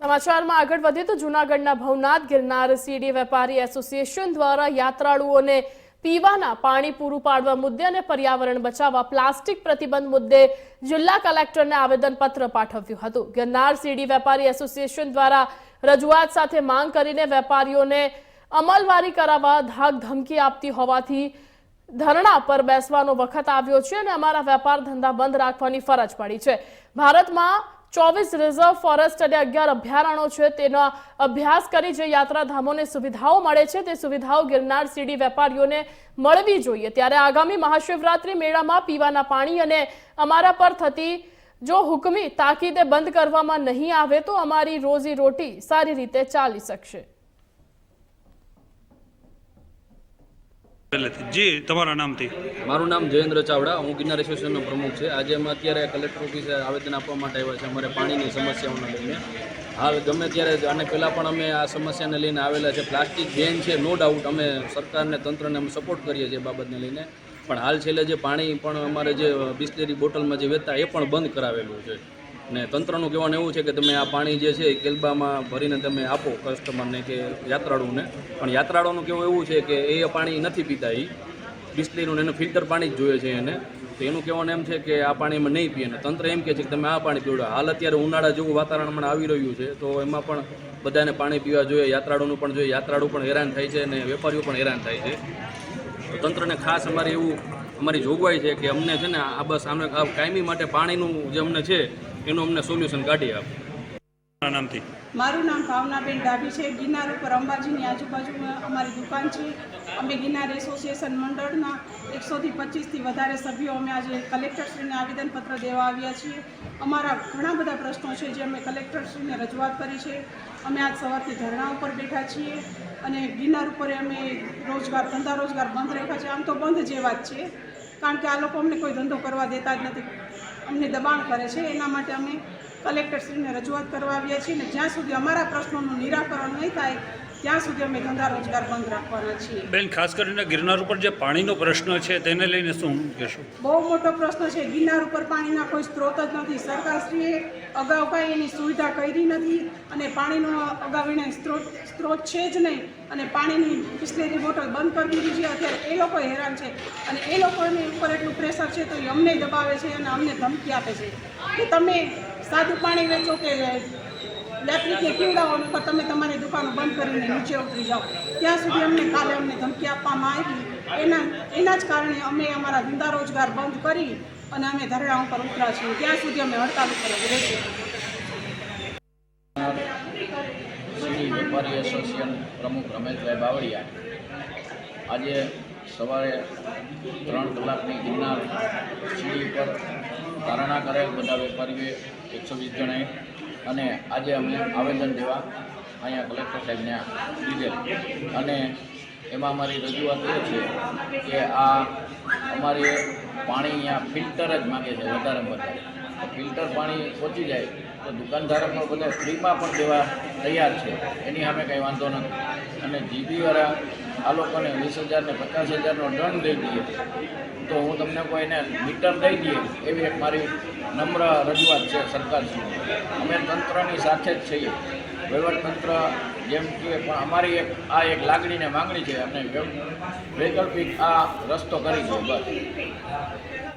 સમાચારમાં આગળ વધીએ તો જૂનાગઢના ભવનાથ ગિરનાર સીડી વેપારી એસોસિએશન દ્વારા યાત્રાળુઓને પીવાના પાણી પૂરું પાડવા મુદ્દે અને પર્યાવરણ બચાવવા પ્લાસ્ટિક પ્રતિબંધ મુદ્દે જિલ્લા કલેક્ટરને આવેદનપત્ર પાઠવ્યું હતું. ગિરનાર સીડી વેપારી એસોસિએશન દ્વારા રજૂઆત સાથે માંગ કરીને વેપારીઓને અમલવારી કરાવવા ધાક ધમકી આપતી હોવાથી ધરણા પર બેસવાનો વખત આવ્યો છે અને અમારા વેપાર ધંધા બંધ રાખવાની ફરજ પડી છે. ભારતમાં ચોવીસ રિઝર્વ ફોરેસ્ટ અને અગિયાર અભયારણ્યો છે. તેનો અભ્યાસ કરી જે યાત્રાધામોને સુવિધાઓ મળે છે, તે સુવિધાઓ ગિરનાર સીડી વેપારીઓને મળવી જોઈએ. ત્યારે આગામી મહાશિવરાત્રી મેળામાં પીવાના પાણી અને અમારા પર થતી જો હુકમી તાકીદે બંધ કરવામાં નહીં આવે, તો અમારી રોજી રોટી સારી રીતે ચાલી શકશે. પહેલેથી. જી, તમારા નામથી. મારું નામ જયેન્દ્ર ચાવડા. હું ગિરનાર એસોસિએશનનો પ્રમુખ છે. આજે અમે અત્યારે કલેક્ટર ઓફિસે આવેદન આપવા માટે આવ્યા છે અમારે પાણીની સમસ્યાઓને લઈને. હાલ ગમે ત્યારે આને પહેલાં પણ અમે આ સમસ્યાને લઈને આવેલા છે. પ્લાસ્ટિક બેન છે, નો ડાઉટ, અમે સરકારને, તંત્રને અમે સપોર્ટ કરીએ છીએ બાબતને લઈને. પણ હાલ છેલ્લે જે પાણી પણ અમારે જે બિસ્લેરી બોટલમાં જે વેચતા, એ પણ બંધ કરાવેલું છે. ને તંત્રનું કહેવાનું એવું છે કે તમે આ પાણી જે છે એ કેલબામાં ભરીને તમે આપો કસ્ટમરને કે યાત્રાળુને. પણ યાત્રાળુનું કહેવું એવું છે કે એ પાણી નથી પીતા એ બિસ્લેરીનું એને ફિલ્ટર પાણી જ જોઈએ છે એને. તો એનું કહેવાનું એમ છે કે આ પાણીમાં નહીં પીએ તંત્ર એમ કહે છે કે તમે આ પાણી પીવડો હાલ અત્યારે ઉનાળા જેવું વાતાવરણ હમણાં આવી રહ્યું છે, તો એમાં પણ બધાને પાણી પીવા જોઈએ, યાત્રાળુનું પણ જોઈએ. યાત્રાળુ પણ હેરાન થાય છે અને વેપારીઓ પણ હેરાન થાય છે. તો તંત્રને ખાસ અમારે એવું, અમારી જોગવાઈ છે કે અમને છે ને આ બસ આને આ કાયમી માટે પાણીનું જે અમને છે એનું અમને સોલ્યુશન કાઢી આપે. નામથી. મારું નામ ભાવનાબેન ડાભી છે. ગિરનાર ઉપર અંબાજીની આજુબાજુમાં અમારી દુકાન છે. અમે ગિરનાર એસોસિએશન મંડળના એકસોથી પચીસથી વધારે સભ્યો અમે આજે કલેક્ટરશ્રીને આવેદનપત્ર દેવા આવ્યા છીએ. અમારા ઘણા બધા પ્રશ્નો છે જે અમે કલેક્ટરશ્રીને રજૂઆત કરી છે. અમે આજ સવારથી ધરણા ઉપર બેઠા છીએ અને ગિરનાર ઉપર અમે રોજગાર ધંધા રોજગાર બંધ રાખ્યા છે. આમ તો બંધ જેવા જ છે. કારણ કે આ લોકો અમને કોઈ ધંધો કરવા દેતા જ નથી. અમને દબાણ કરે છે. એના માટે અમે કલેક્ટરશ્રીને રજૂઆત કરવા આવ્યા છીએ અને જ્યાં સુધી અમારા પ્રશ્નોનું નિરાકરણ નહીં થાય ત્યાં સુધી અમે ધંધા રોજગાર બંધ રાખવાના છીએ. બેન ખાસ કરીને ગિરનાર ઉપર જે પાણીનો પ્રશ્ન છે તેને લઈને શું કહેશો? બહુ મોટો પ્રશ્ન છે. ગિરનાર ઉપર પાણીના કોઈ સ્ત્રોત જ નથી. સરકારશ્રીએ અગાઉ કાંઈ એની સુવિધા કરી નથી અને પાણીનો અગાઉ એને સ્ત્રોત સ્ત્રોત છે જ નહીં અને પાણીની બિસ્લેરી બોટલ બંધ કરી દીધી છે. અત્યારે એ લોકો હેરાન છે અને એ લોકોની ઉપર એટલું પ્રેશર છે તો એ અમને દબાવે છે અને અમને ધમકી આપે છે. કે તમે સાદું પાણી વેચો કે યાત્રિકે પીવડાવો નકર તમે તમારી દુકાનો બંધ કરીને નીચે ઉતરી જાઓ. ત્યાં સુધી અમને કાલે અમને ધમકી આપવામાં આવી. એના એના જ કારણે અમે અમારા ધંધા રોજગાર બંધ કરી અને અમે ધરણા ઉપર ઉતરા છીએ. ત્યાં સુધી અમે હડતાલ ઉપર જ રહીશું વેપારી એસોસિએશન પ્રમુખ રમેશભાઈ બાવળિયા આજે સવારે ત્રણ કલાકની ગિરનાર સીડી પર ધારણા કરેલ બધા વેપારીઓએ એકસો વીસ જણાએ અને આજે અમે આવેદન દેવા અહીંયા કલેક્ટર સાહેબને લીધેલ. અને એમાં અમારી રજૂઆત એ છે કે આ અમારે પાણી અહીંયા ફિલ્ટર જ માગે છે વધારેમાં વધારે. ફિલ્ટર પાણી પહોંચી જાય તો દુકાનદારો પણ બધા ફ્રીમાં પણ દેવા તૈયાર છે. એની સામે કંઈ વાંધો નથી. અને જીબીવાળા આ લોકોને વીસ હજારને પચાસ હજારનો દંડ દઈ દઈએ. તો હું તમને કોઈને મીટર દઈ દઈએ, એવી એક મારી નમ્ર રજૂઆત છે સરકારશ્રી અમે તંત્રની સાથે જ છીએ. વહીવટતંત્ર જેમ કે પણ અમારી એક, આ એક લાગણીને માંગણી છે. અને વૈકલ્પિક આ રસ્તો કરી છે, બસ.